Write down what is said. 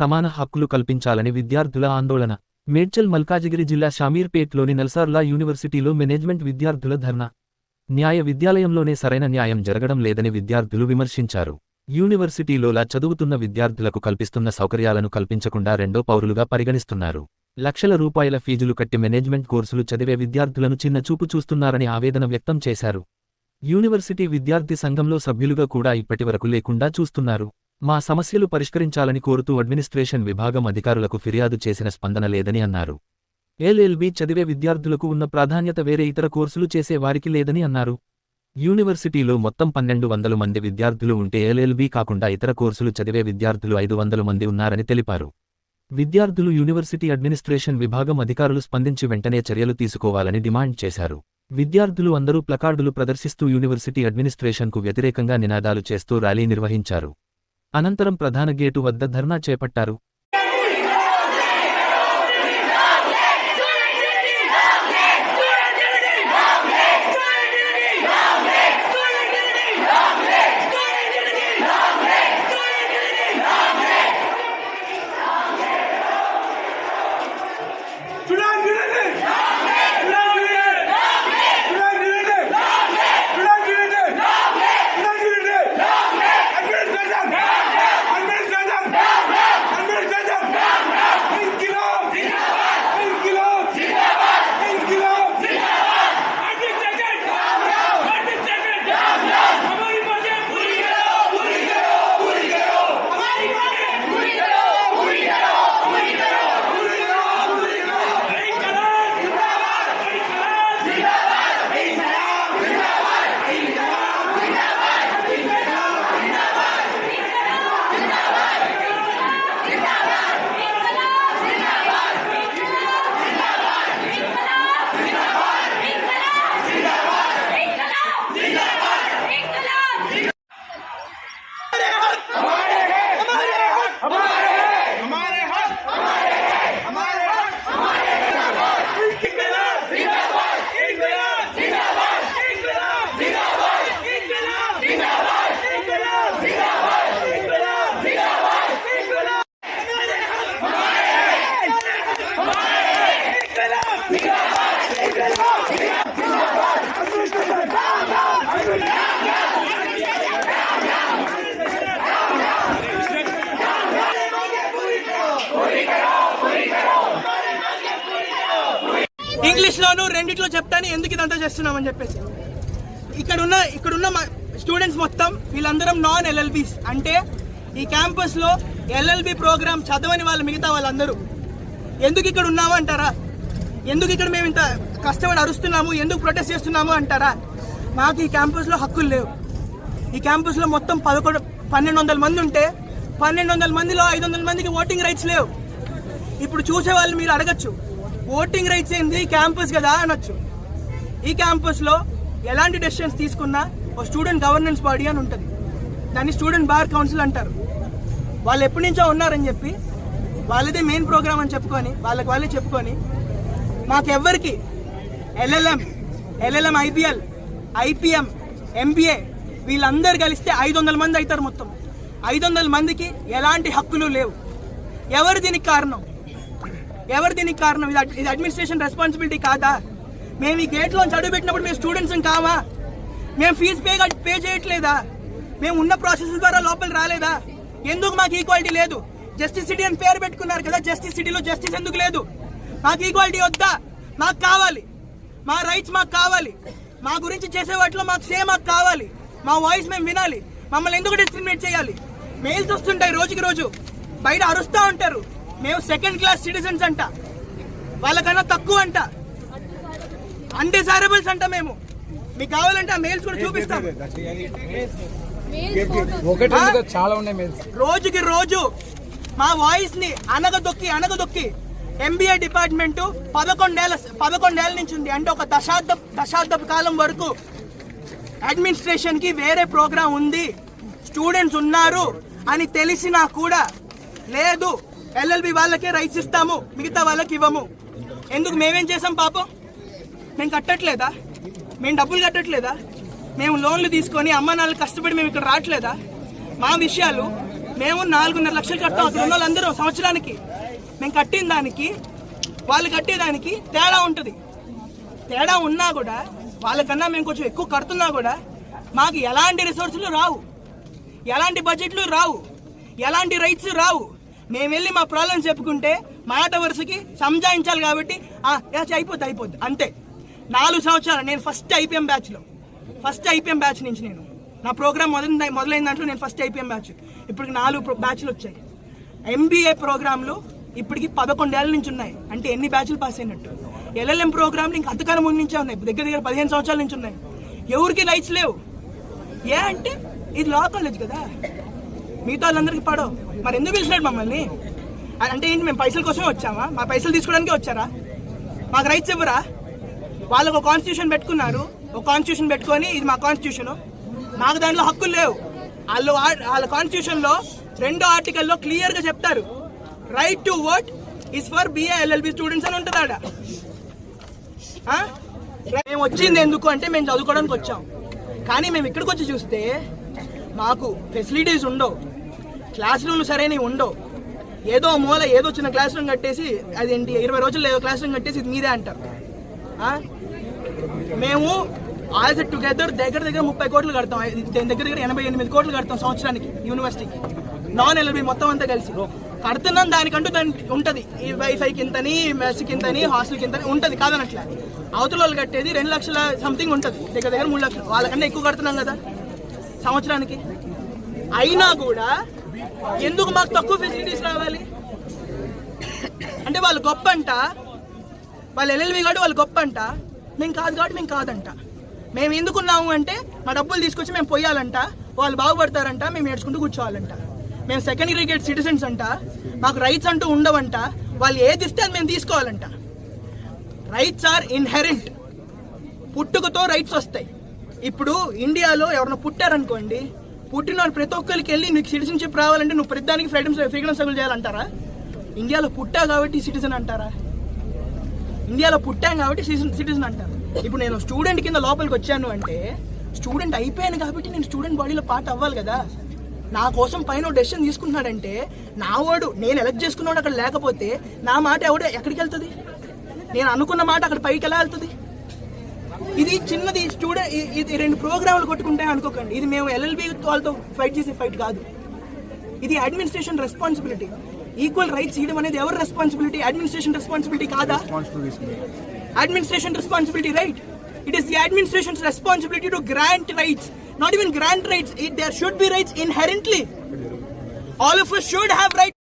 సమాన హక్కులు కల్పించాలని విద్యార్థుల ఆందోళన. మేడ్చల్ మల్కాజిగిరి జిల్లా షామీర్పేట్లోని నల్సార్లా యూనివర్సిటీలో మేనేజ్మెంట్ విద్యార్థుల ధర్నా. న్యాయ విద్యాలయంలోనే సరైన న్యాయం జరగడం లేదని విద్యార్థులు విమర్శించారు. యూనివర్సిటీలోలా చదువుతున్న విద్యార్థులకు కల్పిస్తున్న సౌకర్యాలను కల్పించకుండా రెండో పౌరులుగా పరిగణిస్తున్నారు. లక్షల రూపాయల ఫీజులు కట్టి మేనేజ్మెంట్ కోర్సులు చదివే విద్యార్థులను చిన్న చూపు చూస్తున్నారని ఆవేదన వ్యక్తం చేశారు. యూనివర్సిటీ విద్యార్థి సంఘంలో సభ్యులుగా కూడా ఇప్పటివరకు లేకుండా చూస్తున్నారు. మా సమస్యలు పరిష్కరించాలని కోరుతూ అడ్మినిస్ట్రేషన్ విభాగం అధికారులకు ఫిర్యాదు చేసిన స్పందన లేదని అన్నారు. ఎల్ఎల్బి చదివే విద్యార్థులకు ఉన్న ప్రాధాన్యత వేరే ఇతర కోర్సులు చేసే వారికి లేదని అన్నారు. యూనివర్సిటీలో మొత్తం పన్నెండు వందల మంది విద్యార్థులు ఉంటే ఎల్ఎల్బి కాకుండా ఇతర కోర్సులు చదివే విద్యార్థులు ఐదు వందల మంది ఉన్నారని తెలిపారు. విద్యార్థులు యూనివర్సిటీ అడ్మినిస్ట్రేషన్ విభాగం అధికారులు స్పందించి వెంటనే చర్యలు తీసుకోవాలని డిమాండ్ చేశారు. విద్యార్థులు అందరూ ప్లకార్డులు ప్రదర్శిస్తూ యూనివర్సిటీ అడ్మినిస్ట్రేషన్కు వ్యతిరేకంగా నినాదాలు చేస్తూ ర్యాలీ నిర్వహించారు. అనంతరం ప్రధాన గేటు వద్ద ధర్నా చేపట్టారు. ఇంగ్లీష్లోను రెండిట్లో చెప్తాను ఎందుకు ఇదంతా చేస్తున్నామని చెప్పేసి. ఇక్కడ ఉన్న మా స్టూడెంట్స్ మొత్తం వీళ్ళందరం నాన్ ఎల్ఎల్బీస్ అంటే ఈ క్యాంపస్లో ఎల్ఎల్బి ప్రోగ్రామ్ చదవని వాళ్ళు మిగతా వాళ్ళందరూ. ఎందుకు ఇక్కడ ఉన్నాము అంటారా? ఎందుకు ఇక్కడ మేము ఇంత కష్టపడి అరుస్తున్నాము? ఎందుకు ప్రొటెస్ట్ చేస్తున్నాము అంటారా? మాకు ఈ క్యాంపస్లో హక్కులు లేవు. ఈ క్యాంపస్లో మొత్తం పదకొండు పన్నెండు వందల మంది ఉంటే పన్నెండు వందల మందిలో ఐదు వందల మందికి ఓటింగ్ రైట్స్ లేవు. ఇప్పుడు చూసే వాళ్ళు మీరు అడగచ్చు. ఓటింగ్ రైట్స్ ఏంది? క్యాంపస్ కదా అనొచ్చు. ఈ క్యాంపస్లో ఎలాంటి డెసిషన్స్ తీసుకున్నా ఒక స్టూడెంట్ గవర్నెన్స్ బాడీ అని ఉంటుంది. దాన్ని స్టూడెంట్ బార్ కౌన్సిల్ అంటారు. వాళ్ళు ఎప్పటి నుంచో ఉన్నారని చెప్పి వాళ్ళదే మెయిన్ ప్రోగ్రామ్ అని చెప్పుకొని వాళ్ళకి వాళ్ళే చెప్పుకొని మాకెవ్వరికి LLM LLM IPL IPM MBA వీళ్ళందరూ కలిస్తే ఐదు వందల మంది అవుతారు మొత్తం. ఐదు వందల మందికి ఎలాంటి హక్కులు లేవు. ఎవరు దీనికి కారణం? ఎవరు దీనికి కారణం? ఇది అడ్మినిస్ట్రేషన్ రెస్పాన్సిబిలిటీ కాదా? మేము ఈ గేట్లో చదువు పెట్టినప్పుడు మేము స్టూడెంట్స్ కావా? మేము ఫీజు పే పే చేయట్లేదా? మేము ఉన్న ప్రాసెస్ ద్వారా లోపల రాలేదా? ఎందుకు మాకు ఈక్వాలిటీ లేదు? జస్టిస్ సిటీ అని పేరు పెట్టుకున్నారు కదా జస్టిస్ సిటీలో జస్టిస్ ఎందుకు లేదు? మాకు ఈక్వాలిటీ వద్దా? మాకు కావాలి. మా రైట్స్ మాకు కావాలి. మా గురించి చేసే వాటిలో మాకు సేమ్ మాకు కావాలి. మా వాయిస్ మేము వినాలి. మమ్మల్ని ఎందుకు డిస్క్రిమినేట్ చేయాలి? మెయిల్స్ వస్తుంటాయి రోజుకి రోజు. బయట అరుస్తూ ఉంటారు. మేము సెకండ్ క్లాస్ సిటిజన్స్ అంట వాళ్ళకన్నా తక్కువ అంట అన్డిజైరబుల్స్ అంట మేము మీకు కావాలంటే ఆ మెయిల్స్ కూడా చూపిస్తాం చాలా ఉన్నాయి మెయిల్స్ రోజుకి రోజు మా వాయిస్ని అనగదొక్కి అనగదొక్కి ఎంబీఏ డిపార్ట్మెంట్ పదకొండేళ్ళ పదకొండేళ్ళ నుంచి ఉంది అంటే ఒక దశాబ్ద దశాబ్దపు కాలం వరకు అడ్మినిస్ట్రేషన్కి వేరే ప్రోగ్రాం ఉంది స్టూడెంట్స్ ఉన్నారు అని తెలిసినా కూడా లేదు ఎల్ఎల్బి వాళ్ళకే రైట్స్ ఇస్తాము మిగతా వాళ్ళకి ఇవ్వము. ఎందుకు మేమేం చేసాం పాపం? మేము కట్టట్లేదా? మేము డబ్బులు కట్టట్లేదా? మేము లోన్లు తీసుకొని అమ్మ నాన్నలు కష్టపడి మేము ఇక్కడ రావట్లేదా? మా విషయాలు మేము నాలుగున్నర లక్షలు కట్టాం అక్కడ ఉన్న వాళ్ళందరూ సంవత్సరానికి. మేము కట్టిన దానికి వాళ్ళు కట్టేదానికి తేడా ఉంటుంది. తేడా ఉన్నా కూడా వాళ్ళకన్నా మేము కొంచెం ఎక్కువ కడుతున్నా కూడా మాకు ఎలాంటి రిసోర్సులు రావు. ఎలాంటి బడ్జెట్లు రావు. ఎలాంటి రైట్స్ రావు. మేము వెళ్ళి మా ప్రాబ్లమ్స్ చెప్పుకుంటే మాట వరుసకి సంజాయించాలి కాబట్టి "ఆ, అయిపోద్ది అయిపోద్ది. అంతే. నాలుగు సంవత్సరాలు నేను ఫస్ట్ ఐపీఎం బ్యాచ్లో ఫస్ట్ ఐపీఎం బ్యాచ్ నుంచి నేను. నా ప్రోగ్రామ్ మొదలైన మొదలైన దాంట్లో నేను ఫస్ట్ ఐపీఎం బ్యాచ్ ఇప్పటికి నాలుగు ప్రో- బ్యాచ్లు వచ్చాయి. ఎంబీఏ ప్రోగ్రాంలు ఇప్పటికి పదకొండేళ్ళ నుంచి ఉన్నాయి. అంటే ఎన్ని బ్యాచ్లు పాస్ అయినట్టు? ఎల్ఎల్ఎం ప్రోగ్రాంలు ఇంకా అంతకాలం ముందు నుంచే ఉన్నాయి. దగ్గర దగ్గర పదిహేను సంవత్సరాల నుంచి ఉన్నాయి. ఎవరికి లైట్స్ లేవు? ఏ అంటే ఇది లా కాలేజ్ కదా. మిగతా వాళ్ళందరికీ పడవు మరి ఎందుకు పిలిచినాడు మమ్మల్ని? అంటే ఏంటి మేము పైసల కోసమే వచ్చామా? మా పైసలు తీసుకోవడానికి వచ్చారా? మాకు రైట్స్ ఇవ్వరా? వాళ్ళకు ఒక కాన్స్టిట్యూషన్ పెట్టుకున్నారు. ఒక కాన్స్టిట్యూషన్ పెట్టుకొని ఇది మా కాన్స్టిట్యూషన్ మాకు దాంట్లో హక్కులు లేవు. వాళ్ళు ఆ- వాళ్ళ కాన్స్టిట్యూషన్లో రెండో ఆర్టికల్లో క్లియర్గా చెప్తారు. Right to vote is for BALLB students అని ఉంటుంది ఆడ. మేము వచ్చింది ఎందుకు అంటే మేము చదువుకోవడానికి వచ్చాం. కానీ మేము ఇక్కడికి వచ్చి చూస్తే మాకు ఫెసిలిటీస్ ఉండవు. క్లాస్ రూమ్లు సరైనవి ఉండవు. ఏదో మూల ఏదో చిన్న క్లాస్ రూమ్ కట్టేసి అదేంటి ఇరవై రోజుల్లో ఏదో క్లాస్ రూమ్ కట్టేసి ఇది మీదే అంటారు. ఆ? మేము ఆల్స్ టుగెదర్ దగ్గర దగ్గర ముప్పై కోట్లు కడతాం. దగ్గర దగ్గర ఎనభై ఎనిమిది కోట్లు కడతాం సంవత్సరానికి యూనివర్సిటీకి నాన్ ఎల్ఎల్బి మొత్తం అంతా కలిసి. కడుతున్నాం దానికంటూ దానికి ఉంటుంది. ఈ వైఫై కింతని మెస్ కింతని హాస్టల్ కింతని ఉంటుంది కాదనట్లా. అవతల వాళ్ళు కట్టేది రెండు లక్షల సంథింగ్ ఉంటుంది. దగ్గర దగ్గర మూడు లక్షలు. వాళ్ళకన్నా ఎక్కువ కడుతున్నాం కదా సంవత్సరానికి. అయినా కూడా ఎందుకు మాకు తక్కువ ఫెసిలిటీస్ రావాలి? అంటే వాళ్ళు గొప్ప అంట వాళ్ళు ఎల్ఎల్వి కాబట్టి వాళ్ళు గొప్ప అంట మేము కాదు కాబట్టి మేము కాదంట. మేము ఎందుకున్నాము అంటే మా డబ్బులు తీసుకొచ్చి మేము పోయాలంట వాళ్ళు బాగుపడతారంట మేము నేర్చుకుంటూ కూర్చోవాలంట. మేము సెకండ్ గ్రేడ్ సిటిజన్స్ అంట. మాకు రైట్స్ అంటూ ఉండవంట. వాళ్ళు ఏది ఇస్తే అది మేము తీసుకోవాలంట. రైట్స్ ఆర్ ఇన్హెరెంట్ పుట్టుకతో రైట్స్ వస్తాయి. ఇప్పుడు ఇండియాలో ఎవరైనా పుట్టారనుకోండి పుట్టిన ప్రతి ఒక్కరికి వెళ్ళి నీకు సిటిజన్షిప్ రావాలంటే నువ్వు ప్రతిదానికి ఫ్రీడమ్ ఫ్రీడమ్ స్ట్రగుల్ చేయాలంటారా? ఇండియాలో పుట్టా కాబట్టి సిటిజన్ అంటారా? ఇండియాలో పుట్టాం కాబట్టి సిటిజన్ సిటిజన్ అంటారు. ఇప్పుడు నేను స్టూడెంట్ కింద లోపలికి వచ్చాను అంటే స్టూడెంట్ అయిపోయాను కాబట్టి నేను స్టూడెంట్ బాడీలో పార్ట్ అవ్వాలి కదా. నా కోసం పైన డెసిషన్ తీసుకున్నాడంటే నా వాడు నేను ఎలక్ట్ చేసుకున్నాడు అక్కడ లేకపోతే నా మాట ఎవడ ఎక్కడికి వెళ్తుంది? నేను అనుకున్న మాట అక్కడ పైకి ఎలా వెళ్తుంది? ఇది చిన్నది స్టూడెంట్ ఇది రెండు ప్రోగ్రాములు కొట్టుకుంటాయి అనుకోకండి. ఇది మేము ఎల్ఎల్బి వాళ్ళతో ఫైట్ చేసే ఫైట్ కాదు. ఇది అడ్మినిస్ట్రేషన్ రెస్పాన్సిబిలిటీ ఈక్వల్ రైట్స్ ఇవ్వడం అనేది ఎవరి రెస్పాన్సిబిలిటీ అడ్మినిస్ట్రేషన్ రెస్పాన్సిబిలిటీ కాదా? Administration responsibility right it is the administration responsibility to grant rights not even grant rights it there should be rights inherently all of should have right